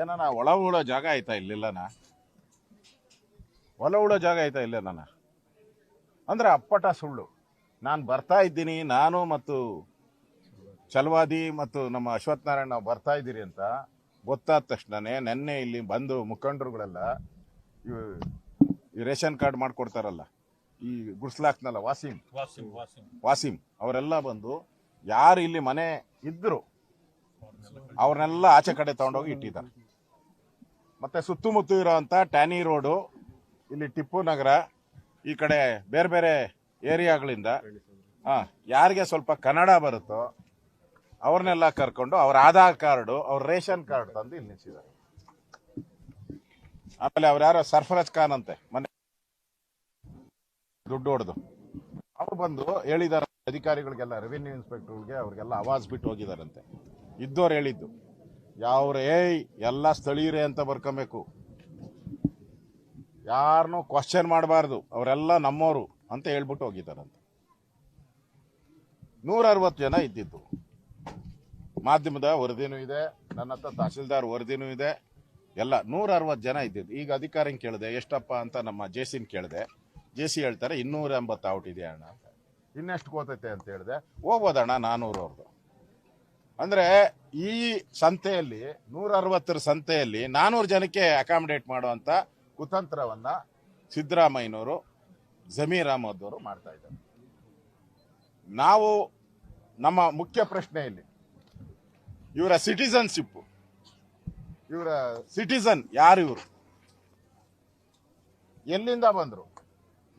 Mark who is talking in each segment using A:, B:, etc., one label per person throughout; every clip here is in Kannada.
A: ಏನನ ಒಳ ಉಳೋ ಜಾಗ ಆಯ್ತಾ ಇಲ್ಲಿಲ್ಲನ ಒಳ ಉಳೋ ಜಾಗ ಆಯ್ತಾ ಇಲ್ಲ ನನ್ನ ಅಂದ್ರೆ ಅಪ್ಪಟ ಸುಳ್ಳು. ನಾನು ಬರ್ತಾ ಇದ್ದೀನಿ ನಾನು ಮತ್ತು ಚಲವಾದಿ ಮತ್ತು ನಮ್ಮ ಅಶ್ವಥ್ ನಾರಾಯಣ ನಾವು ಬರ್ತಾ ಇದ್ದೀರಿ ಅಂತ ಗೊತ್ತಾದ ತಕ್ಷಣನೇ ನೆನ್ನೆ ಇಲ್ಲಿ ಬಂದು ಮುಖಂಡರುಗಳೆಲ್ಲ ಈ ರೇಷನ್ ಕಾರ್ಡ್ ಮಾಡ್ಕೊಡ್ತಾರಲ್ಲ ಈ ಗುಡ್ಸ್ಲಾಕ್ನಲ್ಲ ವಾಸಿಂ
B: ವಾಸಿಂ. ವಾಸಿಂ.
A: ಅವರೆಲ್ಲ ಬಂದು ಯಾರು ಇಲ್ಲಿ ಮನೆ ಇದ್ರು ಅವ್ರನ್ನೆಲ್ಲ ಆಚೆ ಕಡೆ ತಗೊಂಡೋಗಿ ಇಟ್ಟಿದ್ದಾರೆ. ಮತ್ತೆ ಸುತ್ತಮುತ್ತ ಇರೋಂಥ ಟ್ಯಾನಿ ರೋಡು, ಇಲ್ಲಿ ಟಿಪ್ಪು ನಗರ, ಈ ಕಡೆ ಬೇರೆ ಬೇರೆ ಏರಿಯಾಗಳಿಂದ, ಹಾಂ, ಯಾರಿಗೆ ಸ್ವಲ್ಪ ಕನ್ನಡ ಬರುತ್ತೋ ಅವ್ರನ್ನೆಲ್ಲ ಕರ್ಕೊಂಡು ಅವ್ರ ಆಧಾರ್ ಕಾರ್ಡು, ಅವ್ರ ರೇಷನ್ ಕಾರ್ಡ್ ತಂದು ಇಲ್ಲಿ ನಿಲ್ಸಿದ್ದಾರೆ ಆಮೇಲೆ ಅವ್ರು ಯಾರೋ ಸರ್ಫರಾಜ್ ಖಾನ್ ಅಂತೆ, ಮನೆ ದುಡ್ಡು ಹೊಡೆದು. ಅವ್ರು ಬಂದು ಹೇಳಿದಾರೆ ಅಧಿಕಾರಿಗಳಿಗೆಲ್ಲ ರೆವಿನ್ಯೂ ಇನ್ಸ್ಪೆಕ್ಟರ್ಗೆ ಅವ್ರಿಗೆಲ್ಲ ಆವಾಜ್ ಬಿಟ್ಟು ಹೋಗಿದಾರಂತೆ ಇದ್ದವ್ರು ಹೇಳಿದ್ದು, ಯಾವ್ರೇ ಎಲ್ಲ ಸ್ಥಳೀಯರೇ ಅಂತ ಬರ್ಕೊಬೇಕು. ಯಾರನ್ನೂ ಕ್ವಶನ್ ಮಾಡಬಾರ್ದು, ಅವರೆಲ್ಲ ನಮ್ಮವರು ಅಂತ ಹೇಳ್ಬಿಟ್ಟು ಹೋಗಿದಾರಂತೆ ನೂರ ಅರವತ್ತು ಜನ ಇದ್ದಿದ್ದು. ಮಾಧ್ಯಮದ ವರದಿನೂ ಇದೆ, ನನ್ನ ಹತ್ರ ತಹಸೀಲ್ದಾರ್ ವರದಿನೂ ಇದೆ, ಎಲ್ಲ ನೂರ ಅರವತ್ತು ಜನ ಇದ್ದಿದ್ದು. ಈಗ ಅಧಿಕಾರಿನ ಕೇಳಿದೆ, ಎಷ್ಟಪ್ಪ ಅಂತ ನಮ್ಮ ಜೆ ಸಿನ್ ಕೇಳಿದೆ ಜೆ ಸಿ ಹೇಳ್ತಾರೆ ಇನ್ನೂರ ಎಂಬತ್ತು ಔಟ್ ಇದೆ ಅಣ್ಣ? ಅಂತ ಇನ್ನೆಷ್ಟು ಕೋತೈತೆ ಅಂತ ಹೇಳಿದೆ, ಹೋಗ್ಬೋದಣ್ಣ, ನಾನೂರು ಅವ್ರದ್ದು ಅಂದ್ರೆ ಈ ಸಂತೆಯಲ್ಲಿ ನೂರ ಅರವತ್ತರ ಸಂತೆಯಲ್ಲಿ ನಾನೂರು ಜನಕ್ಕೆ ಅಕಾಮಿಡೇಟ್ ಮಾಡುವಂತ ಕುತಂತ್ರವನ್ನ ಸಿದ್ದರಾಮಯ್ಯನವರು ಜಮೀರ್ ಅಹಮದ್ ಅವರು ಮಾಡ್ತಾ ಇದ್ದಾರೆ. ನಾವು ನಮ್ಮ ಮುಖ್ಯ ಪ್ರಶ್ನೆಯಲ್ಲಿ, ಇವರ ಸಿಟಿಸನ್ಶಿಪ್ ಇವರ ಸಿಟಿಸನ್ ಯಾರು ಇವರು? ಎಲ್ಲಿಂದ ಬಂದ್ರು?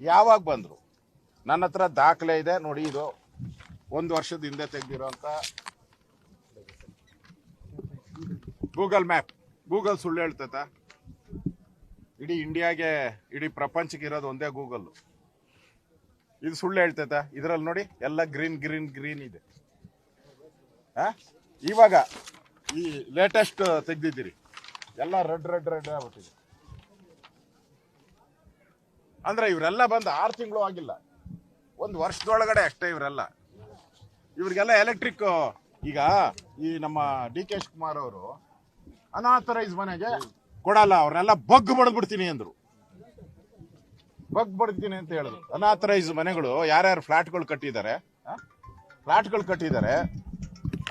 A: ಯಾವಾಗ ಬಂದ್ರು? ನನ್ನ ಹತ್ರ ದಾಖಲೆ ಇದೆ, ನೋಡಿ ಇದು, ಒಂದು ವರ್ಷದ ಹಿಂದೆ ತೆಗೆದಿರೋಂಥ ಗೂಗಲ್ ಮ್ಯಾಪ್, ಗೂಗಲ್ ಸುಳ್ಳು ಹೇಳ್ತೈತ? ಇಡೀ ಇಂಡಿಯಾಗೆ, ಇಡೀ ಪ್ರಪಂಚಕ್ಕೆ ಇರೋದು ಒಂದೇ ಗೂಗಲ್ ಇದು ಸುಳ್ಳು ಹೇಳ್ತೈತ? ಇದರಲ್ಲಿ ನೋಡಿ, ಎಲ್ಲ ಗ್ರೀನ್ ಗ್ರೀನ್ ಗ್ರೀನ್ ಇದೆ? ಇವಾಗ ಈ ಲೇಟೆಸ್ಟ್ ತೆಗ್ದಿದ್ದೀರಿ. ಎಲ್ಲ ರೆಡ್ ರೆಡ್ ರೆಡ್ ಆಗ್ಬಿಟ್ಟಿದೆ. ಅಂದ್ರೆ ಇವರೆಲ್ಲ ಬಂದು ಆರು ತಿಂಗಳು ಆಗಿಲ್ಲ. ಒಂದು ವರ್ಷದೊಳಗಡೆ ಅಷ್ಟೇ ಇವರೆಲ್ಲ. ಇವ್ರಿಗೆಲ್ಲ ಎಲೆಕ್ಟ್ರಿಕ್ ಈಗ ಈ ನಮ್ಮ ಡಿ ಕೆ ಕುಮಾರ್ ಅವರು ಅನಾಥರೈಸ್ ಮನೆಗೆ ಕೊಡಲ್ಲ, ಅವ್ರನ್ನೆಲ್ಲ ಬಗ್ ಬಡ್ದ್ಬಿಡ್ತೀನಿ ಅಂದ್ರು. ಬಗ್ ಬಡ್ತೀನಿ ಅಂತ ಹೇಳಿದ್ರು. ಅನಾಥರೈಸ್ ಮನೆಗಳು ಯಾರ್ಯಾರು ಫ್ಲಾಟ್ಗಳು ಕಟ್ಟಿದ್ದಾರೆ ಫ್ಲಾಟ್ಗಳು ಕಟ್ಟಿದ್ದಾರೆ,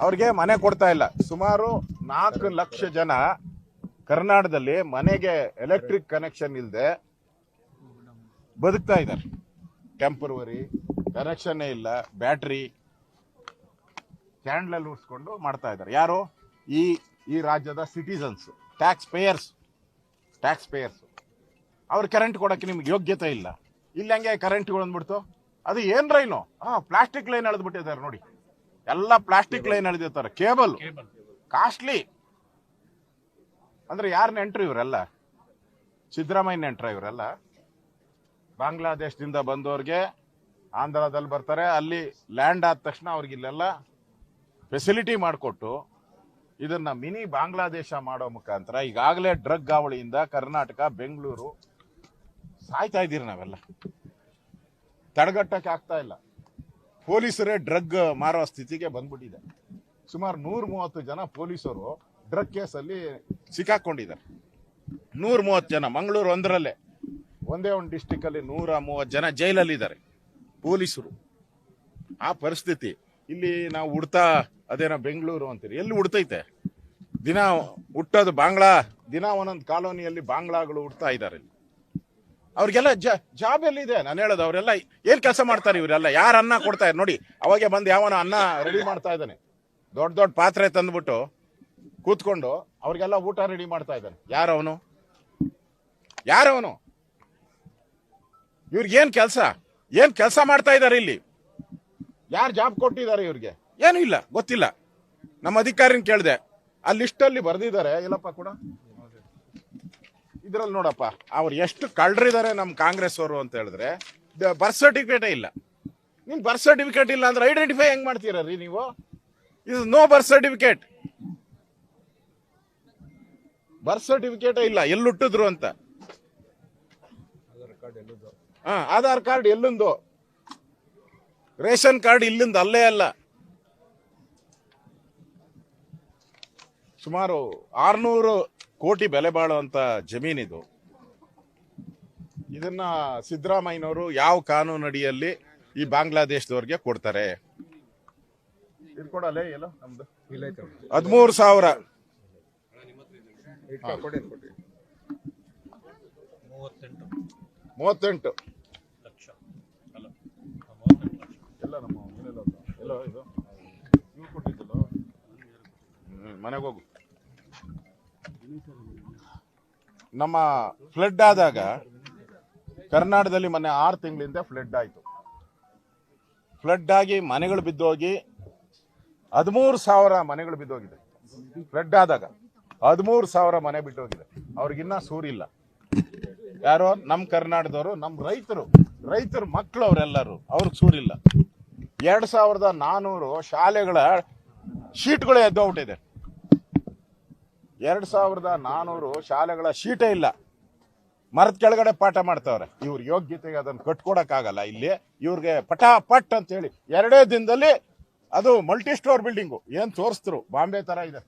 A: ಅವ್ರಿಗೆ ಮನೆ ಕೊಡ್ತಾ ಇಲ್ಲ. ಸುಮಾರು ನಾಲ್ಕು ಲಕ್ಷ ಜನ ಕರ್ನಾಟಕದಲ್ಲಿ ಮನೆಗೆ ಎಲೆಕ್ಟ್ರಿಕ್ ಕನೆಕ್ಷನ್ ಇಲ್ಲದೆ ಬದುಕ್ತಾ ಇದ್ದಾರೆ. ಟೆಂಪರವರಿ, ಕನೆಕ್ಷನ್ನೇ ಇಲ್ಲ, ಬ್ಯಾಟ್ರಿ ಕ್ಯಾಂಡ್ಲಲ್ಲಿ ಉಡ್ಸ್ಕೊಂಡು ಮಾಡ್ತಾ ಇದ್ದಾರೆ. ಯಾರು? ಈ ಈ ರಾಜ್ಯದ citizens tax payers tax payers ಅವ್ರು ಕರೆಂಟ್ ಕೊಡೋಕ್ಕೆ ನಿಮ್ಗೆ ಯೋಗ್ಯತೆ ಇಲ್ಲ. ಇಲ್ಲಿ ಹಂಗೆ ಕರೆಂಟ್ಗಳು ಅಂದ್ಬಿಡ್ತು. ಅದು ಏನು ರೈನು ಹಾ ಪ್ಲಾಸ್ಟಿಕ್ ಲೈನ್ ಎಳೆದ್ಬಿಟ್ಟಿದ್ದಾರೆ ನೋಡಿ. ಎಲ್ಲ ಪ್ಲಾಸ್ಟಿಕ್ ಲೈನ್ ಎಳೆದಿರ್ತಾರೆ ಕೇಬಲ್.
B: ಕೇಬಲ್.
A: ಕಾಸ್ಟ್ಲಿ ಅಂದ್ರೆ ಯಾರು ನೆಂಟ್ರು ಇವರೆಲ್ಲ? ಸಿದ್ದರಾಮಯ್ಯ ನೆಂಟ್ರ ಇವರೆಲ್ಲ? ಬಾಂಗ್ಲಾದೇಶದಿಂದ ಬಂದವ್ರಿಗೆ ಆಂಧ್ರದಲ್ಲಿ ಬರ್ತಾರೆ. ಅಲ್ಲಿ ಲ್ಯಾಂಡ್ ಆದ ತಕ್ಷಣ ಅವ್ರಿಗೆ ಇಲ್ಲೆಲ್ಲ ಫೆಸಿಲಿಟಿ ಮಾಡಿಕೊಟ್ಟು ಇದನ್ನ ಮಿನಿ ಬಾಂಗ್ಲಾದೇಶ ಮಾಡೋ ಮುಖಾಂತರ ಈಗಾಗಲೇ ಡ್ರಗ್ ಗಾವಳಿಯಿಂದ ಕರ್ನಾಟಕ, ಬೆಂಗಳೂರು ಸಾಯ್ತಾ ಇದ್ದೀರಿ ನಾವೆಲ್ಲ. ತಡೆಗಟ್ಟಕ್ಕೆ ಆಗ್ತಾ ಇಲ್ಲ. ಪೊಲೀಸರೇ ಡ್ರಗ್ ಮಾರೋ ಸ್ಥಿತಿಗೆ ಬಂದ್ಬಿಟ್ಟಿದೆ. ಸುಮಾರು ನೂರ ಮೂವತ್ತು ಜನ ಪೊಲೀಸರು ಡ್ರಗ್ ಕೇಸಲ್ಲಿ ಸಿಕ್ಕಾಕೊಂಡಿದ್ದಾರೆ. ನೂರ ಮೂವತ್ತು ಜನ, ಮಂಗಳೂರು ಒಂದರಲ್ಲೇ. ಒಂದೇ ಒಂದು ಡಿಸ್ಟಿಕ್ ಅಲ್ಲಿ ನೂರ ಮೂವತ್ತು ಜನ ಜೈಲಲ್ಲಿದ್ದಾರೆ ಪೊಲೀಸರು. ಆ ಪರಿಸ್ಥಿತಿ, ಇಲ್ಲಿ ನಾವು ಉಡ್ತಾ ಅದೇನೋ ಬೆಂಗಳೂರು ಅಂತೀರಿ ಎಲ್ಲಿ ಹುಡ್ತೈತೆ? ದಿನ ಹುಟ್ಟೋದು ಬಾಂಗ್ಲಾ, ದಿನ ಒಂದೊಂದು ಕಾಲೋನಿಯಲ್ಲಿ ಬಾಂಗ್ಲಾಗಳು ಹುಡ್ತಾ ಇದ್ದಾರೆ ಅವ್ರಿಗೆಲ್ಲ ಜಾಬ್ ಎಲ್ಲಿದೆ? ನಾನು ಹೇಳೋದು, ಅವರೆಲ್ಲ ಏನ್ ಕೆಲಸ ಮಾಡ್ತಾರೆ ಇವರೆಲ್ಲ? ಯಾರು ಅನ್ನ ಕೊಡ್ತಾ ಇದ್ದಾರೆ? ನೋಡಿ, ಅವಾಗೆ ಬಂದು ಯಾವನ ಅನ್ನ ರೆಡಿ ಮಾಡ್ತಾ ಇದ್ದಾನೆ. ದೊಡ್ಡ ದೊಡ್ಡ ಪಾತ್ರೆ ತಂದ್ಬಿಟ್ಟು ಕೂತ್ಕೊಂಡು ಅವ್ರಿಗೆಲ್ಲ ಊಟ ರೆಡಿ ಮಾಡ್ತಾ ಇದ್ದಾನೆ. ಯಾರವನು? ಯಾರವನು? ಇವ್ರಿಗೆ ಏನ್ ಕೆಲಸ? ಏನ್ ಕೆಲಸ ಮಾಡ್ತಾ ಇದ್ದಾರೆ ಇಲ್ಲಿ? ಯಾರು ಜಾಬ್ ಕೊಟ್ಟಿದ್ದಾರೆ ಇವ್ರಿಗೆ? ಏನು ಇಲ್ಲ, ಗೊತ್ತಿಲ್ಲ. ನಮ್ಮ ಅಧಿಕಾರಿನ ಕೇಳಿದೆ. ಆ ಲಿಸ್ಟ್ ಅಲ್ಲಿ ಬರ್ದಿದ್ದಾರೆ. ಇಲ್ಲಪ್ಪ ಕೂಡ? ಇದ್ರಲ್ಲಿ ನೋಡಪ್ಪ, ಅವ್ರು ಎಷ್ಟು ಕಳ್ರಿದ್ದಾರೆ ನಮ್ಮ ಕಾಂಗ್ರೆಸ್ ಅವರು ಅಂತ ಹೇಳಿದ್ರೆ ಬರ್ತ್ ಸರ್ಟಿಫಿಕೇಟೇ ಇಲ್ಲ. ನಿಮ್ ಬರ್ತ್ ಸರ್ಟಿಫಿಕೇಟ್ ಇಲ್ಲ ಅಂದ್ರೆ ಐಡೆಂಟಿಫೈ ಹೆಂಗ್ ಮಾಡ್ತೀರಾ ರೀ ನೀವು? ಇದು no birth certificate birth certificate ಇಲ್ಲ ಎಲ್ಲಿ ಹುಟ್ಟಿದ್ರು ಅಂತ ಆಧಾರ್ ಕಾರ್ಡ್ ಎಲ್ಲೊಂದು? ರೇಷನ್ ಕಾರ್ಡ್ ಇಲ್ಲಿಂದ, ಅಲ್ಲೇ ಅಲ್ಲ. ಸುಮಾರು ಆರ್ನೂರು ಕೋಟಿ ಬೆಲೆ ಬಾಳುವಂತ ಜಮೀನಿದು. ಇದನ್ನ ಸಿದ್ದರಾಮಯ್ಯನವರು ಯಾವ ಕಾನೂನು ಅಡಿಯಲ್ಲಿ ಈ ಬಾಂಗ್ಲಾದೇಶದವ್ರಿಗೆ ಕೊಡ್ತಾರೆ? ಇದು ಕೊಡಲ್ಲ ನಮ್ದು?
B: ಇಲ್ಲ ಐತೆ
A: ಹದಿಮೂರು ಸಾವಿರ.
B: ಇಟ್ಕೊ, ಕೊಡಿ ಕೊಡಿ.
C: ಮೂವತ್ತೆಂಟು.
A: ಮೂವತ್ತೆಂಟು.
C: ಲಕ್ಷ. ಎಲ್ಲ ನಮ್ಮ ಲಕ್ಷ.
A: ಎಲ್ಲ ನಮ್ಮ ಮನೇಲಿ ಹೋದ. ಎಲ್ಲೋ ಇದು ಇವ್ರು ಕೊಟ್ಟಿದ್ದಲ್ಲ ಹ್ಮ್, ಮನೆಗೆ ಹೋಗು. ನಮ್ಮ ಫ್ಲಡ್ ಆದಾಗ ಕರ್ನಾಟಕದಲ್ಲಿ ಮೊನ್ನೆ ಆರು ತಿಂಗಳಿಂದ ಫ್ಲಡ್ ಆಯಿತು. ಫ್ಲಡ್ ಆಗಿ ಮನೆಗಳು ಬಿದ್ದೋಗಿ ಹದಿಮೂರು ಸಾವಿರ ಮನೆಗಳು ಬಿದ್ದೋಗಿದೆ. ಫ್ಲಡ್ ಆದಾಗ ಹದಿಮೂರು ಸಾವಿರ ಮನೆ ಬಿಟ್ಟೋಗಿದೆ ಅವ್ರಿಗಿನ್ನ ಸೂರಿಲ್ಲ. ಯಾರೋ ನಮ್ಮ ಕರ್ನಾಟಕದವರು ನಮ್ಮ ರೈತರು, ರೈತರ ಮಕ್ಕಳು ಅವರೆಲ್ಲರೂ ಅವ್ರಿಗೆ ಸೂರಿಲ್ಲ. ಎರಡು ಸಾವಿರದ ನಾನ್ನೂರು ಶಾಲೆಗಳ ಶೀಟ್ಗಳು ಎದ್ದೋಗ್ಬಿಟ್ಟಿದೆ. ಎರಡ್ ಸಾವಿರದ ನಾನೂರು ಶಾಲೆಗಳ ಶೀಟೇ ಇಲ್ಲ. ಮರದ ಕೆಳಗಡೆ ಪಾಠ ಮಾಡ್ತಾವ್ರೆ. ಇವ್ರ ಯೋಗ್ಯತೆಗೆ ಅದನ್ನು ಕಟ್ಕೊಡಕ್ಕಾಗಲ್ಲ ಇಲ್ಲಿ. ಇವ್ರಿಗೆ ಪಟ ಪಟ್ ಅಂತ ಹೇಳಿ ಎರಡೇ ದಿನದಲ್ಲಿ ಅದು ಮಲ್ಟಿ ಸ್ಟೋರ್ ಬಿಲ್ಡಿಂಗು ಏನು ತೋರಿಸ್ತರು ಬಾಂಬೆ ತರ ಇದೆ.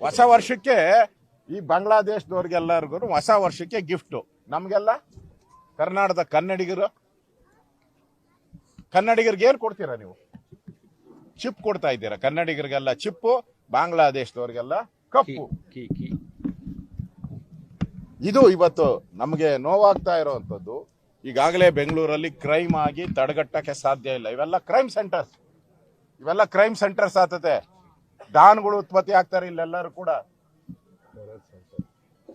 A: ಹೊಸ ವರ್ಷಕ್ಕೆ ಈ ಬಾಂಗ್ಲಾದೇಶದವ್ರಿಗೆಲ್ಲರಿಗೂ ಹೊಸ ವರ್ಷಕ್ಕೆ ಗಿಫ್ಟು ನಮಗೆಲ್ಲ? ಕರ್ನಾಟಕದ ಕನ್ನಡಿಗರು? ಕನ್ನಡಿಗರಿಗೆ ಏನು ಕೊಡ್ತೀರಾ ನೀವು? ಚಿಪ್ ಕೊಡ್ತಾ ಇದ್ದೀರಾ? ಕನ್ನಡಿಗರಿಗೆಲ್ಲ ಚಿಪ್ಪು ಬಾಂಗ್ಲಾದೇಶದವ್ರಿಗೆಲ್ಲ ಕಪ್ಪು. ಇದು ಇವತ್ತು ನಮಗೆ ನೋವಾಗ್ತಾ ಇರುವಂತದ್ದು ಈಗಾಗಲೇ ಬೆಂಗಳೂರಲ್ಲಿ ಕ್ರೈಮ್ ಆಗಿ ತಡೆಗಟ್ಟಕ್ಕೆ ಸಾಧ್ಯ ಇಲ್ಲ. ಇವೆಲ್ಲ ಕ್ರೈಮ್ ಸೆಂಟರ್ಸ್ ಇವೆಲ್ಲ ಕ್ರೈಮ್ ಸೆಂಟರ್ಸ್ ಆತತೆ. ಡಾನ್ಗಳು ಉತ್ಪತ್ತಿ ಆಗ್ತಾರೆ ಇಲ್ಲೆಲ್ಲರೂ ಕೂಡ.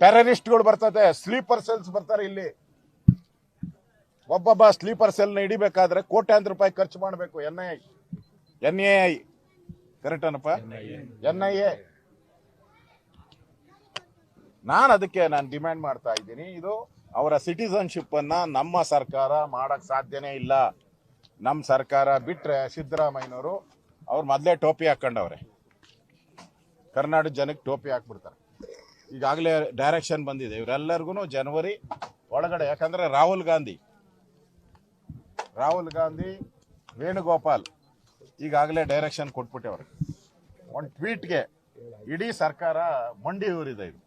A: ಟೆರರಿಸ್ಟ್ಗಳು ಬರ್ತದೆ ಸ್ಲೀಪರ್ ಸೆಲ್ಸ್ ಬರ್ತಾರೆ ಇಲ್ಲಿ. ಒಬ್ಬೊಬ್ಬ ಸ್ಲೀಪರ್ ಸೆಲ್ನ ಹಿಡಿಬೇಕಾದ್ರೆ ಕೋಟ್ಯಾಂತರ ರೂಪಾಯಿ ಖರ್ಚು ಮಾಡಬೇಕು N I N A I. Correct N I A ನಾನು ಅದಕ್ಕೆ ನಾನು ಡಿಮ್ಯಾಂಡ್ ಮಾಡ್ತಾ ಇದ್ದೀನಿ. ಇದು ಅವರ ಸಿಟಿಸನ್ಶಿಪ್ ಅನ್ನ ನಮ್ಮ ಸರ್ಕಾರ ಮಾಡಕ್ ಸಾಧ್ಯನೇ ಇಲ್ಲ. ನಮ್ಮ ಸರ್ಕಾರ ಬಿಟ್ರೆ ಸಿದ್ದರಾಮಯ್ಯನವರು ಅವ್ರು ಮೊದಲೇ ಟೋಪಿ ಹಾಕೊಂಡವ್ರೆ ಕರ್ನಾಟಕ ಜನಕ್ಕೆ ಟೋಪಿ ಹಾಕ್ಬಿಡ್ತಾರೆ. ಈಗಾಗಲೇ ಡೈರೆಕ್ಷನ್ ಬಂದಿದೆ. ಇವರೆಲ್ಲರಿಗೂ ಜನವರಿ ಒಳಗಡೆ. ಯಾಕಂದ್ರೆ ರಾಹುಲ್ ಗಾಂಧಿ. ರಾಹುಲ್ ಗಾಂಧಿ, ವೇಣುಗೋಪಾಲ್. ಈಗಾಗಲೇ ಡೈರೆಕ್ಷನ್ ಕೊಟ್ಬಿಟ್ಟವ್ರೆ. ಒಂದು ಟ್ವೀಟ್ಗೆ ಇಡೀ ಸರ್ಕಾರ ಮಂಡಿ ಊರಿದೆ ಇದು.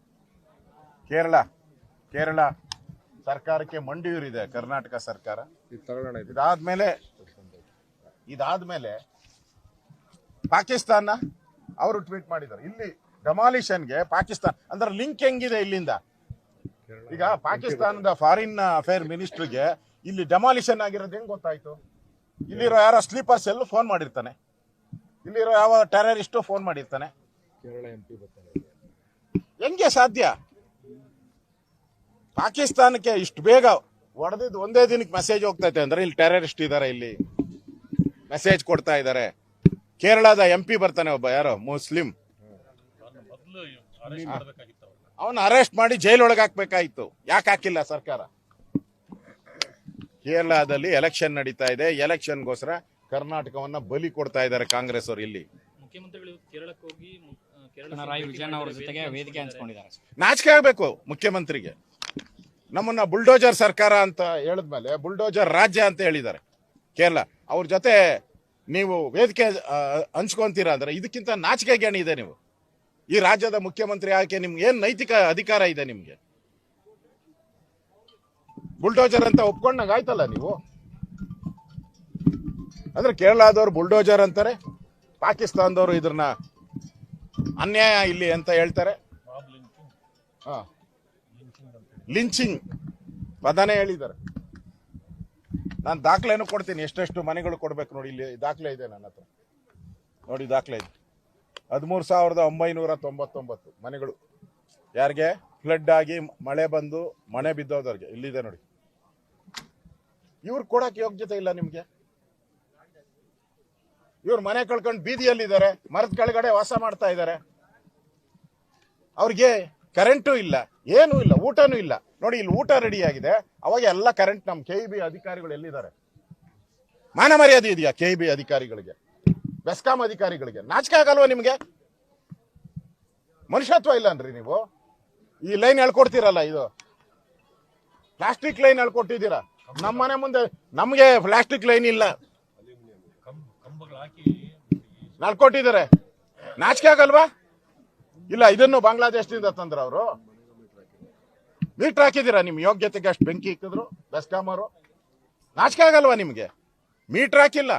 A: ಕೇರಳ ಕೇರಳ ಸರ್ಕಾರಕ್ಕೆ ಮಂಡಿ ಊರಿದೆ ಕರ್ನಾಟಕ ಸರ್ಕಾರ. ಇದಾದ್ಮೇಲೆ ಇದಾದ್ಮೇಲೆ ಪಾಕಿಸ್ತಾನ ಅವರು ಟ್ವೀಟ್ ಮಾಡಿದ್ದಾರೆ. ಇಲ್ಲಿ ಡೆಮಾಲಿಷನ್ಗೆ ಪಾಕಿಸ್ತಾನ ಅಂದ್ರೆ ಲಿಂಕ್ ಹೆಂಗಿದೆ ಇಲ್ಲಿಂದ? ಈಗ ಪಾಕಿಸ್ತಾನದ ಫಾರಿನ್ ಅಫೇರ್ ಮಿನಿಸ್ಟ್ರಿಗೆ ಇಲ್ಲಿ ಡೆಮಾಲಿಷನ್ ಆಗಿರೋದು ಹೆಂಗ್ ಗೊತ್ತಾಯ್ತು? ಇಲ್ಲಿರೋ ಯಾರೋ ಸ್ಲೀಪರ್ ಸೆಲ್ ಫೋನ್ ಮಾಡಿರ್ತಾನೆ. ಇಲ್ಲಿರೋ ಯಾವ ಟೆರರಿಸ್ಟು ಫೋನ್ ಮಾಡಿರ್ತಾನೆ.
B: ಕೇರಳ ಎಂ ಪಿ ಬರ್ತಾನೆ.
A: ಹೆಂಗೆ ಸಾಧ್ಯ? ಪಾಕಿಸ್ತಾನಕ್ಕೆ ಇಷ್ಟು ಬೇಗ ಹೊಡೆದಿದ್ದು ಒಂದೇ ದಿನಕ್ಕೆ ಮೆಸೇಜ್ ಹೋಗ್ತೈತೆ ಅಂದ್ರೆ ಇಲ್ಲಿ ಟೆರರಿಸ್ಟ್ ಇದ್ದಾರೆ ಇಲ್ಲಿ. ಮೆಸೇಜ್ ಕೊಡ್ತಾ ಇದ್ದಾರೆ ಕೇರಳದ ಎಂ ಪಿ ಬರ್ತಾನೆ ಒಬ್ಬ ಯಾರೋ? ಮುಸ್ಲಿಂ.
C: ಅವನ ಅರೆಸ್ಟ್
A: ಮಾಡಿ ಜೈಲೊಳಗೆ ಹಾಕ್ಬೇಕಾಗಿತ್ತು ಯಾಕೆ ಹಾಕಿಲ್ಲ ಸರ್ಕಾರ? ಕೇರಳದಲ್ಲಿ ಎಲೆಕ್ಷನ್ ನಡೀತಾ ಇದೆ. ಎಲೆಕ್ಷನ್ಗೋಸ್ಕರ ಕರ್ನಾಟಕವನ್ನ ಬಲಿ ಕೊಡ್ತಾ ಇದ್ದಾರೆ ಕಾಂಗ್ರೆಸ್ ಅವರು ಇಲ್ಲಿ.
D: ಮುಖ್ಯಮಂತ್ರಿಗಳು ಕೇರಳಕ್ಕೆ ಹೋಗಿ ಮು- ಆ, ಕೇರಳ
E: ಪಿಣರಾಯಿ ವಿಜಯನ್ ಅವರ ಜೊತೆಗೆ ವೇದಿಕೆ ಹಂಚ್ಕೊಂಡಿದ್ದಾರೆ
A: ನಾಚಿಕೆ ಆಗ್ಬೇಕು ಮುಖ್ಯಮಂತ್ರಿಗೆ. ನಮ್ಮನ್ನ ಬುಲ್ಡೋಜರ್ ಸರ್ಕಾರ ಅಂತ ಹೇಳಿದ್ಮೇಲೆ ಬುಲ್ಡೋಜರ್ ರಾಜ್ಯ ಅಂತ ಹೇಳಿದ್ದಾರೆ ಕೇರಳ. ಅವ್ರ ಜೊತೆ ನೀವು ವೇದಿಕೆ ಆ, ಹಂಚ್ಕೊಂತೀರಾ ಅಂದ್ರೆ ಇದಕ್ಕಿಂತ ನಾಚಿಕೆ ಗೇಣಿ ಇದೆ ನೀವು. ಈ ರಾಜ್ಯದ ಮುಖ್ಯಮಂತ್ರಿ ಆಕೆ ನಿಮ್ಗೆ ಏನ್ ನೈತಿಕ ಅಧಿಕಾರ ಇದೆ ನಿಮ್ಗೆ? ಬುಲ್ಡೋಜರ್ ಅಂತ ಒಪ್ಕೊಂಡಂಗ ಆಯ್ತಲ್ಲ ನೀವು? ಅಂದ್ರೆ ಕೇರಳದವ್ರು ಬುಲ್ಡೋಜರ್ ಅಂತಾರೆ, ಪಾಕಿಸ್ತಾನದವರು ಇದ್ರನ್ನ ಅನ್ಯಾಯ ಇಲ್ಲಿ ಅಂತ ಹೇಳ್ತಾರೆ.
C: ಲಿಂಚಿಂಗ್
A: ಪದನೇ ಹೇಳಿದ್ದಾರೆ. ನಾನು ದಾಖಲೆನೂ ಕೊಡ್ತೀನಿ, ಎಷ್ಟೆಷ್ಟು ಮನೆಗಳು ಕೊಡ್ಬೇಕು ನೋಡಿ, ಇಲ್ಲಿ ದಾಖಲೆ ಇದೆ ನನ್ನ ಹತ್ರ. ನೋಡಿ, ದಾಖಲೆ ಇದೆ. ಹದಿಮೂರು ಸಾವಿರದ ಒಂಬೈನೂರ ತೊಂಬತ್ತೊಂಬತ್ತು ಮನೆಗಳು. ಯಾರಿಗೆ? ಫ್ಲಡ್ ಆಗಿ ಮಳೆ ಬಂದು ಮನೆ ಬಿದ್ದೋದವ್ರಿಗೆ, ಇಲ್ಲಿದೆ ನೋಡಿ. ಇವ್ರು ಕೊಡಕ್ಕೆ ಯೋಗ್ಯತೆ ಇಲ್ಲ ನಿಮಗೆ. ಇವ್ರು ಮನೆ ಕಳ್ಕೊಂಡು ಬೀದಿಯಲ್ಲಿದ್ದಾರೆ, ಮರದ ಕೆಳಗಡೆ ವಾಸ ಮಾಡ್ತಾ ಇದ್ದಾರೆ. ಅವ್ರಿಗೆ ಕರೆಂಟು ಇಲ್ಲ, ಏನೂ ಇಲ್ಲ, ಊಟನೂ ಇಲ್ಲ. ನೋಡಿ, ಇಲ್ಲಿ ಊಟ ರೆಡಿ ಆಗಿದೆ. ಅವಾಗ ಎಲ್ಲ ಕರೆಂಟ್ ನಮ್ಮ ಕೆ ಬಿ ಅಧಿಕಾರಿಗಳು ಎಲ್ಲಿದ್ದಾರೆ? ಮಾನ ಮರ್ಯಾದೆ ಇದೆಯಾ ಕೆ ಬಿ ಅಧಿಕಾರಿಗಳಿಗೆ? ಬೆಸ್ಕಾಂ ಅಧಿಕಾರಿಗಳಿಗೆ? ನಾಚಿಕೆ ಆಗಲ್ವ ನಿಮಗೆ? ಮನುಷ್ಯತ್ವ ಇಲ್ಲ ಅನ್ರಿ ನೀವು. ಈ ಲೈನ್ ಹೇಳ್ಕೊಡ್ತೀರಲ್ಲ ಇದು? ಪ್ಲಾಸ್ಟಿಕ್ ಲೈನ್ ಹೇಳ್ಕೊಟ್ಟಿದ್ದೀರಾ? ನಮ್ಮ ಮನೆ ಮುಂದೆ ನಮಗೆ ಪ್ಲಾಸ್ಟಿಕ್ ಲೈನ್ ಇಲ್ಲ. ನಡ್ಕೊಟ್ಟಿದ್ದಾರೆ ನಾಚಿಕೆ ಆಗಲ್ವಾ? ಇಲ್ಲ, ಇದನ್ನು ಬಾಂಗ್ಲಾದೇಶದಿಂದ ತಂದ್ರ ಅವರು. ಮೀಟರ್ ಹಾಕಿದ್ದೀರಾ ನಿಮ್ಮ ಯೋಗ್ಯತೆಗೆ ಅಷ್ಟು ಬೆಂಕಿ ಇಕ್ಕಿದ್ರು ಬೆಸ್ಕಾಮರು ನಾಚಿಕೆ ಆಗಲ್ವಾ ನಿಮಗೆ? ಮೀಟರ್ ಹಾಕಿಲ್ಲ.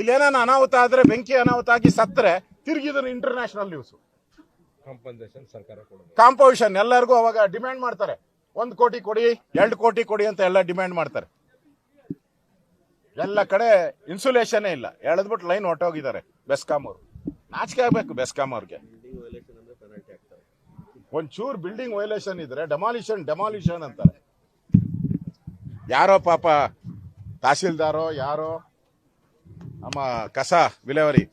A: ಇಲ್ಲೇನಾನ ಅನಾಹುತ ಆದರೆ ಬೆಂಕಿ ಅನಾಹುತ ಆಗಿ ಸತ್ತರೆ ತಿರುಗಿದ್ರು ಇಂಟರ್ನ್ಯಾಷನಲ್ ನ್ಯೂಸ್ ಕಾಂಪೋಸಿಷನ್ ಎಲ್ಲರಿಗೂ ಅವಾಗ ಡಿಮ್ಯಾಂಡ್ ಮಾಡ್ತಾರೆ. ಒಂದು ಕೋಟಿ ಕೊಡಿ, ಎರಡು ಕೋಟಿ ಕೊಡಿ ಅಂತ ಎಲ್ಲ ಡಿಮ್ಯಾಂಡ್ ಮಾಡ್ತಾರೆ. ಎಲ್ಲ ಕಡೆ ಇನ್ಸುಲೇಷನ್ ಇಲ್ಲ. ಎಳೆದ್ಬಿಟ್ಟು ಲೈನ್ ಹೊಟ್ಟೋಗಿದ್ದಾರೆ ಬೆಸ್ಕಾಂ ಅವರು. ನಾಚಿಕೆ ಆಗ್ಬೇಕು ಬೆಸ್ಕಾಂ ಅವ್ರಿಗೆ. ಒಂಚೂರು ಬಿಲ್ಡಿಂಗ್ ವೈಲೇಷನ್ ಇದ್ರೆ ಡೆಮಾಲಿಷನ್ ಡೆಮಾಲಿಷನ್ ಅಂತಾರೆ. ಯಾರೋ ಪಾಪ ತಹಸೀಲ್ದಾರೋ, ಯಾರೋ ನಮ್ಮ ಕಸ ವಿಲೇವರಿ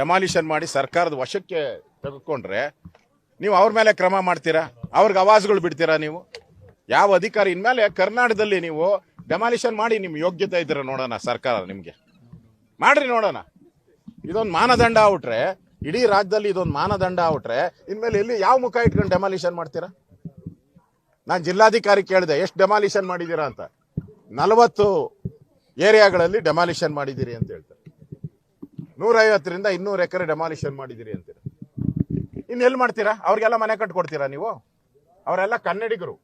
A: ಡೆಮಾಲಿಷನ್ ಮಾಡಿ ಸರ್ಕಾರದ ವಶಕ್ಕೆ ತೆಗೆದುಕೊಂಡ್ರೆ ನೀವು ಅವ್ರ ಮೇಲೆ ಕ್ರಮ ಮಾಡ್ತೀರಾ? ಅವ್ರಿಗೆ ಅವಾಜ್ಗಳು ಬಿಡ್ತೀರಾ ನೀವು? ಯಾವ ಅಧಿಕಾರಿ ಇನ್ಮೇಲೆ ಕರ್ನಾಟಕದಲ್ಲಿ ನೀವು ಡೆಮಾಲಿಷನ್ ಮಾಡಿ ನಿಮ್ಮ ಯೋಗ್ಯತೆ ಇದ್ರೆ ನೋಡೋಣ ಸರ್ಕಾರ ನಿಮಗೆ. ಮಾಡ್ರಿ ನೋಡೋಣ. ಇದೊಂದು ಮಾನದಂಡ ಆಗ್ಬಿಟ್ರೆ, ಇಡೀ ರಾಜ್ಯದಲ್ಲಿ ಇದೊಂದು ಮಾನದಂಡ ಆಗ್ಬಿಟ್ರೆ, ಇನ್ಮೇಲೆ ಇಲ್ಲಿ ಯಾವ ಮುಖ ಇಟ್ಕೊಂಡು ಡೆಮಾಲಿಷನ್ ಮಾಡ್ತೀರಾ? ನಾನು ಜಿಲ್ಲಾಧಿಕಾರಿ ಕೇಳಿದೆ, ಎಷ್ಟು ಡೆಮಾಲಿಷನ್ ಮಾಡಿದ್ದೀರಾ ಅಂತ. ನಲವತ್ತು ಏರಿಯಾಗಳಲ್ಲಿ ಡೆಮಾಲಿಷನ್ ಮಾಡಿದ್ದೀರಿ ಅಂತ ಹೇಳ್ತಾರೆ. ನೂರೈವತ್ತರಿಂದ ಇನ್ನೂರು ಎಕರೆ ಡೆಮಾಲಿಷನ್ ಮಾಡಿದ್ದೀರಿ ಅಂತೀರ ಇನ್ನು ಎಲ್ಲಿ ಮಾಡ್ತೀರಾ? ಅವ್ರಿಗೆಲ್ಲ ಮನೆ ಕಟ್ಕೊಡ್ತೀರಾ ನೀವು? ಅವರೆಲ್ಲ ಕನ್ನಡಿಗರು.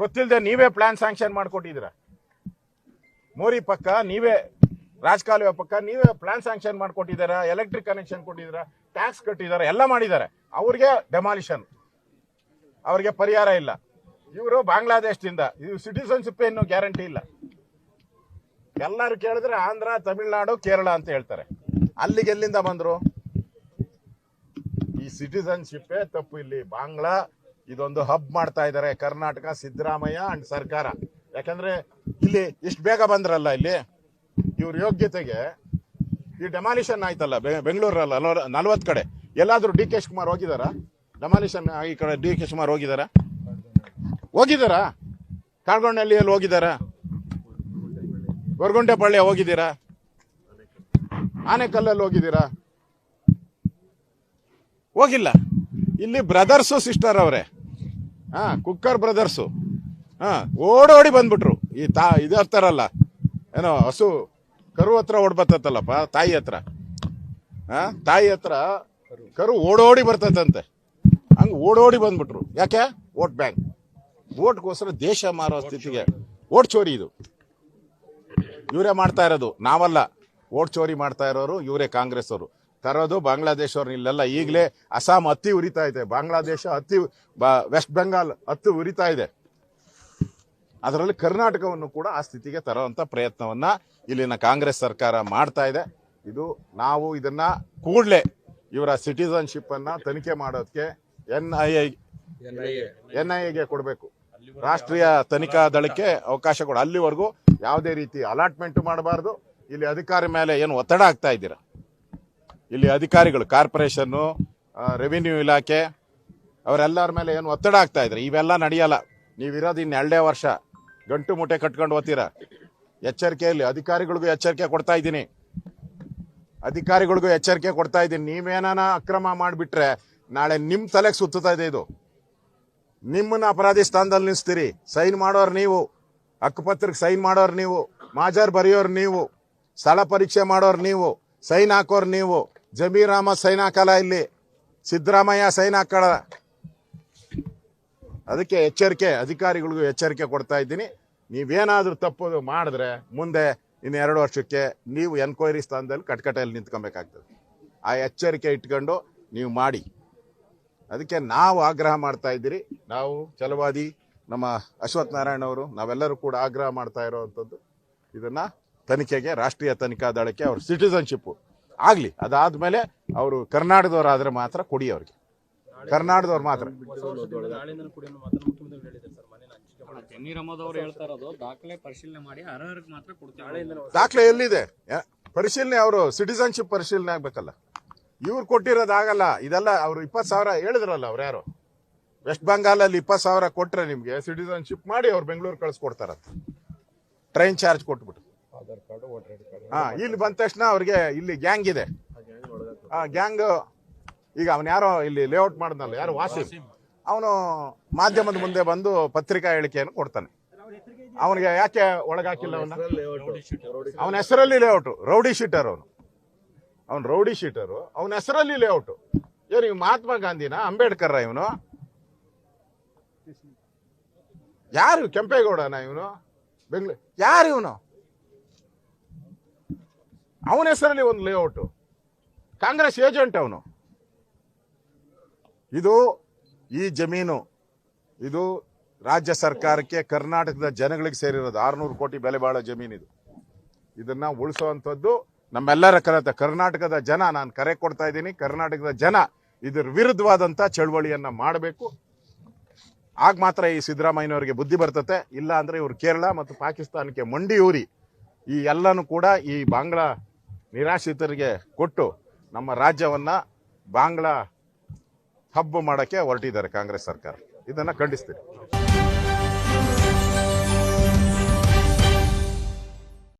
A: ಗೊತ್ತಿಲ್ಲದೆ ನೀವೇ ಪ್ಲಾನ್ ಸ್ಯಾಂಕ್ಷನ್ ಮಾಡ್ಕೊಟ್ಟಿದ್ದೀರಾ? ಮೋರಿ ಪಕ್ಕ ನೀವೇ, ರಾಜಕಾಲುವೆ ಪಕ್ಕ ನೀವೇ ಪ್ಲಾನ್ ಸ್ಯಾಂಕ್ಷನ್ ಮಾಡ್ಕೊಟ್ಟಿದ್ದೀರಾ? ಎಲೆಕ್ಟ್ರಿಕ್ ಕನೆಕ್ಷನ್ ಕೊಟ್ಟಿದ್ದೀರಾ? ಟ್ಯಾಕ್ಸ್ ಕಟ್ಟಿದ್ದಾರೆ, ಎಲ್ಲ ಮಾಡಿದ್ದಾರೆ. ಅವ್ರಿಗೆ ಡೆಮಾಲಿಷನ್ ಅವ್ರಿಗೆ ಪರಿಹಾರ ಇಲ್ಲ. ಇವರು ಬಾಂಗ್ಲಾದೇಶದಿಂದ, ಇದು ಸಿಟಿಸನ್ಶಿಪ್ ಏನು ಗ್ಯಾರಂಟಿ ಇಲ್ಲ. ಎಲ್ಲರೂ ಕೇಳಿದ್ರೆ ಆಂಧ್ರ, ತಮಿಳ್ನಾಡು, ಕೇರಳ ಅಂತ ಹೇಳ್ತಾರೆ. ಅಲ್ಲಿಗೆ ಎಲ್ಲಿಂದ ಬಂದ್ರು? ಸಿಟಿಸನ್ಶಿಪ್ಪೇ ತಪ್ಪು ಇಲ್ಲಿ. ಬಾಂಗ್ಲಾ, ಇದೊಂದು ಹಬ್ ಮಾಡ್ತಾ ಇದ್ದಾರೆ ಕರ್ನಾಟಕ, ಸಿದ್ದರಾಮಯ್ಯ ಅಂಡ್ ಸರ್ಕಾರ. ಯಾಕಂದ್ರೆ ಇಲ್ಲಿ ಇಷ್ಟು ಬೇಗ ಬಂದ್ರಲ್ಲ ಇಲ್ಲಿ? ಇವ್ರ ಯೋಗ್ಯತೆಗೆ ಈ ಡೆಮಾಲಿಷನ್ ಆಯ್ತಲ್ಲ ಬೆಂಗಳೂರಲ್ಲ ನಲ್ವತ್ತು ಕಡೆ. ಎಲ್ಲಾದರೂ ಡಿ ಕೆ ಶಿವಕುಮಾರ್ ಹೋಗಿದಾರ? ಡೆಮಾಲಿಷನ್ ಈ ಕಡೆ ಡಿ ಕೆ ಶಿವಕುಮಾರ್ ಹೋಗಿದಾರ? ಹೋಗಿದಾರಾ? ಹೋಗಿದಾರ ಹೋಗಿದಾರಾ? ಗೊರಗುಂಟೆಪಾಳ್ಯ ಹೋಗಿದ್ದೀರಾ ಆನೆಕಲ್ಲಲ್ಲಿ ಹೋಗಿದ್ದೀರಾ ಹೋಗಿಲ್ಲ. ಇಲ್ಲಿ ಬ್ರದರ್ಸು ಸಿಸ್ಟರ್ ಅವರೇ. ಹಾ, ಕುಕ್ಕರ್ ಬ್ರದರ್ಸು ಹಾ ಓಡೋಡಿ ಬಂದ್ಬಿಟ್ರು. ಈ ತಾ, ಇದು ಹತ್ತಾರಲ್ಲ ಏನೋ ಹಸು, ಕರು ಹತ್ರ ಓಡ್ಬತ್ತಲ್ಲಪ್ಪ ತಾಯಿ ಹತ್ರ. ಹಾ, ತಾಯಿ ಹತ್ರ ಕರು ಓಡೋಡಿ ಬರ್ತದಂತೆ ಹಂಗ ಓಡೋಡಿ ಬಂದ್ಬಿಟ್ರು. ಯಾಕೆ? Vote bank. ವೋಟ್ಗೋಸ್ಕರ ದೇಶ ಮಾರೋ ಸ್ಥಿತಿಗೆ. ಓಟ್ ಚೋರಿ ಇದು. ಇವರೇ ಮಾಡ್ತಾ ಇರೋದು. ನಾವಲ್ಲ. ಓಟ್ ಚೋರಿ ಮಾಡ್ತಾ ಇರೋರು, ಇವರೇ ಕಾಂಗ್ರೆಸ್ ಅವರು ತರೋದು ಬಾಂಗ್ಲಾದೇಶ್ ಇಲ್ಲೆಲ್ಲ. ಈಗಲೇ ಅಸ್ಸಾಂ ಹತ್ತಿ ಉರಿತಾ ಇದೆ. ಬಾಂಗ್ಲಾದೇಶ ಹತ್ತಿ ಬ- ವೆಸ್ಟ್ ಬೆಂಗಾಲ್ ಹತ್ತಿ ಉರಿತಾ ಇದೆ. ಅದರಲ್ಲಿ ಕರ್ನಾಟಕವನ್ನು ಕೂಡ ಆ ಸ್ಥಿತಿಗೆ ತರುವಂತ ಪ್ರಯತ್ನವನ್ನ ಇಲ್ಲಿನ ಕಾಂಗ್ರೆಸ್ ಸರ್ಕಾರ ಮಾಡ್ತಾ ಇದೆ. ಇದು ನಾವು ಇದನ್ನ ಕೂಡಲೇ ಇವರ ಸಿಟಿಸನ್ಶಿಪ್ ಅನ್ನ ತನಿಖೆ ಮಾಡೋದಕ್ಕೆ N I I
B: N I A.
A: N I ಎಗೆ ಕೊಡಬೇಕು. ರಾಷ್ಟ್ರೀಯ ತನಿಖಾ ದಳಕ್ಕೆ ಅವಕಾಶ ಕೊಡ. ಅಲ್ಲಿವರೆಗೂ ಯಾವುದೇ ರೀತಿ ಅಲಾಟ್ಮೆಂಟ್ ಮಾಡಬಾರ್ದು. ಇಲ್ಲಿ ಅಧಿಕಾರಿ ಮೇಲೆ ಏನು ಒತ್ತಡ ಆಗ್ತಾ ಇದ್ದೀರಾ? ಇಲ್ಲಿ ಅಧಿಕಾರಿಗಳು, ಕಾರ್ಪೊರೇಷನ್ನು ರೆವಿನ್ಯೂ ಇಲಾಖೆ, ಅವರೆಲ್ಲರ ಮೇಲೆ ಏನು ಒತ್ತಡ ಆಗ್ತಾ ಇದ್ರೆ, ಇವೆಲ್ಲ ನಡೆಯಲ್ಲ. ನೀವಿರೋದು ಇನ್ನು ಎರಡೇ ವರ್ಷ. ಗಂಟು ಮೂಟೆ ಕಟ್ಕೊಂಡು ಓದ್ತೀರಾ. ಎಚ್ಚರಿಕೆಯಲ್ಲಿ, ಅಧಿಕಾರಿಗಳಿಗೂ ಎಚ್ಚರಿಕೆ ಕೊಡ್ತಾ ಇದ್ದೀನಿ. ಅಧಿಕಾರಿಗಳಿಗೂ ಎಚ್ಚರಿಕೆ ಕೊಡ್ತಾ ಇದ್ದೀನಿ. ನೀವೇನಾನ ಅಕ್ರಮ ಮಾಡಿಬಿಟ್ರೆ, ನಾಳೆ ನಿಮ್ಮ ತಲೆಗೆ ಸುತ್ತುತ್ತಾ ಇದೆ ಇದು. ನಿಮ್ಮನ್ನ ಅಪರಾಧಿ ಸ್ಥಾನದಲ್ಲಿ ನಿಲ್ಲಿಸ್ತೀರಿ ಸೈನ್ ಮಾಡೋರು ನೀವು. ಹಕ್ಕುಪತ್ರಕ್ಕೆ ಸೈನ್ ಮಾಡೋರು ನೀವು. ಮಾಜರ್ ಬರೆಯೋರು ನೀವು. ಸ್ಥಳ ಪರೀಕ್ಷೆ ಮಾಡೋರು ನೀವು. ಸೈನ್ ಹಾಕೋರು ನೀವು. ಜಮೀರ್ ಅಹಮದ್ ಸೈನ್ ಹಾಕಲ್ಲ ಇಲ್ಲಿ. ಸಿದ್ದರಾಮಯ್ಯ ಸೈನ್ ಹಾಕಲ್ಲ ಅದಕ್ಕೆ ಎಚ್ಚರಿಕೆ, ಅಧಿಕಾರಿಗಳಿಗೂ ಎಚ್ಚರಿಕೆ ಕೊಡ್ತಾ ಇದ್ದೀನಿ. ನೀವೇನಾದರೂ ತಪ್ಪು ಮಾಡಿದ್ರೆ ಮುಂದೆ ಇನ್ನು ಎರಡು ವರ್ಷಕ್ಕೆ ನೀವು ಎನ್ಕ್ವೈರಿ ಸ್ಥಾನದಲ್ಲಿ ಕಟ್ಕಟೆಯಲ್ಲಿ ನಿಂತ್ಕೊಬೇಕಾಗ್ತದೆ. ಆ ಎಚ್ಚರಿಕೆ ಇಟ್ಕೊಂಡು ನೀವು ಮಾಡಿ. ಅದಕ್ಕೆ ನಾವು ಆಗ್ರಹ ಮಾಡ್ತಾ ಇದ್ದೀರಿ. ನಾವು ಛಲವಾದಿ ನಮ್ಮ ಅಶ್ವಥ್ ನಾರಾಯಣ ಅವರು, ನಾವೆಲ್ಲರೂ ಕೂಡ ಆಗ್ರಹ ಮಾಡ್ತಾ ಇರೋವಂಥದ್ದು. ಇದನ್ನು ತನಿಖೆಗೆ, ರಾಷ್ಟ್ರೀಯ ತನಿಖಾ ದಳಕ್ಕೆ ಅವ್ರ ಸಿಟಿಸನ್ಶಿಪ್ ಆಗ್ಲಿ ಅದಾದ್ಮೇಲೆ ಅವರು ಕರ್ನಾಟಕದವರಾದರೆ ಮಾತ್ರ ಕೊಡಿ ಅವ್ರಿಗೆ. ಕರ್ನಾಟಕದವ್ರು ಮಾತ್ರ.
E: ದಾಖಲೆ ಪರಿಶೀಲನೆ ಮಾಡಿ ಅರ್ಹರಿಗೆ ಮಾತ್ರ ಕೊಡ್ತೀವಿ.
A: ದಾಖಲೆ ಎಲ್ಲಿದೆ? ಯ- ಪರಿಶೀಲನೆ ಅವರು ಸಿಟಿಸನ್ಶಿಪ್ ಪರಿಶೀಲನೆ ಆಗ್ಬೇಕಲ್ಲ. ಇವ್ರು ಕೊಟ್ಟಿರೋದಾಗಲ್ಲ ಇದೆಲ್ಲ ಅವರು ಇಪ್ಪತ್ತು ಸಾವಿರ ಹೇಳಿದ್ರಲ್ಲ ಅವ್ರು ಯಾರು. ವೆಸ್ಟ್ ಬೆಂಗಾಲಲ್ಲಿ ಇಪ್ಪತ್ತು ಸಾವಿರ ಕೊಟ್ಟರೆ ನಿಮಗೆ ಸಿಟಿಸನ್ಶಿಪ್ ಮಾಡಿ ಅವ್ರು ಬೆಂಗಳೂರು ಕಳಿಸ್ಕೊಡ್ತಾರಂತ. ಟ್ರೈನ್ ಚಾರ್ಜ್ ಕೊಟ್ಬಿಟ್ಟು. ಹಾ ಇಲ್ಲಿ ಬಂದ ತಕ್ಷಣ ಅವ್ರಿಗೆ ಇಲ್ಲಿ ಗ್ಯಾಂಗ್ ಇದೆ. ಆ ಗ್ಯಾಂಗ್ ಈಗ ಅವನ್ ಯಾರೋ ಇಲ್ಲಿ ಲೇಔಟ್ ಮಾಡಿದ್ನಲ್ಲ ಯಾರು ವಾಸಿಂ? ಅವನು ಮಾಧ್ಯಮದ ಮುಂದೆ ಬಂದು ಪತ್ರಿಕಾ ಹೇಳಿಕೆಯನ್ನು ಕೊಡ್ತಾನೆ. ಅವನಿಗೆ ಯಾಕೆ ಒಳಗಾಕಿಲ್ಲ ಅವನ ಅವನ ಹೆಸರಲ್ಲಿ ಲೇಔಟ್ ರೌಡಿ ಶೀಟರ್ ಅವನು. ಅವನು ರೌಡಿ ಶೀಟರು ಅವನ ಹೆಸರಲ್ಲಿ ಲೇಔಟು ಏನು ಇವ್ ಮಹಾತ್ಮ ಗಾಂಧಿನ? ಅಂಬೇಡ್ಕರ್ ಇವನು? ಯಾರು ಕೆಂಪೇಗೌಡನ ಇವನು? ಬೆಂಗಳೂರು ಯಾರು ಇವನು? ಅವನ ಹೆಸರಲ್ಲಿ ಒಂದು ಲೇಔಟು ಕಾಂಗ್ರೆಸ್ ಏಜೆಂಟ್ ಅವನು. ಇದು ಈ ಜಮೀನು. ಇದು ರಾಜ್ಯ ಸರ್ಕಾರಕ್ಕೆ ಕರ್ನಾಟಕದ ಜನಗಳಿಗೆ ಸೇರಿರೋದು. ಆರುನೂರು ಕೋಟಿ ಬೆಲೆ ಬಾಳೋ ಜಮೀನಿದು ಇದನ್ನ ಉಳಿಸುವಂಥದ್ದು ನಮ್ಮೆಲ್ಲರ ಕರೆತ. ಕರ್ನಾಟಕದ ಜನ, ನಾನು ಕರೆ ಕೊಡ್ತಾ ಇದ್ದೀನಿ, ಕರ್ನಾಟಕದ ಜನ ಇದ್ರ ವಿರುದ್ಧವಾದಂಥ ಚಳವಳಿಯನ್ನ ಮಾಡಬೇಕು. ಆಗ ಮಾತ್ರ ಈ ಸಿದ್ದರಾಮಯ್ಯನವರಿಗೆ ಬುದ್ಧಿ ಬರ್ತತೆ. ಇಲ್ಲ ಅಂದ್ರೆ ಇವರು ಕೇರಳ ಮತ್ತು ಪಾಕಿಸ್ತಾನಕ್ಕೆ ಮಂಡಿಯೂರಿ ಈ ಎಲ್ಲನೂ ಕೂಡ ಈ ಬಾಂಗ್ಲಾ ನಿರಾಶ್ರಿತರಿಗೆ ಕೊಟ್ಟು ನಮ್ಮ ರಾಜ್ಯವನ್ನ ಬಾಂಗ್ಲಾ ಹಬ್ಬ ಮಾಡೋಕ್ಕೆ ಹೊರಟಿದ್ದಾರೆ ಕಾಂಗ್ರೆಸ್ ಸರ್ಕಾರ. ಇದನ್ನು ಖಂಡಿಸ್ತೀನಿ.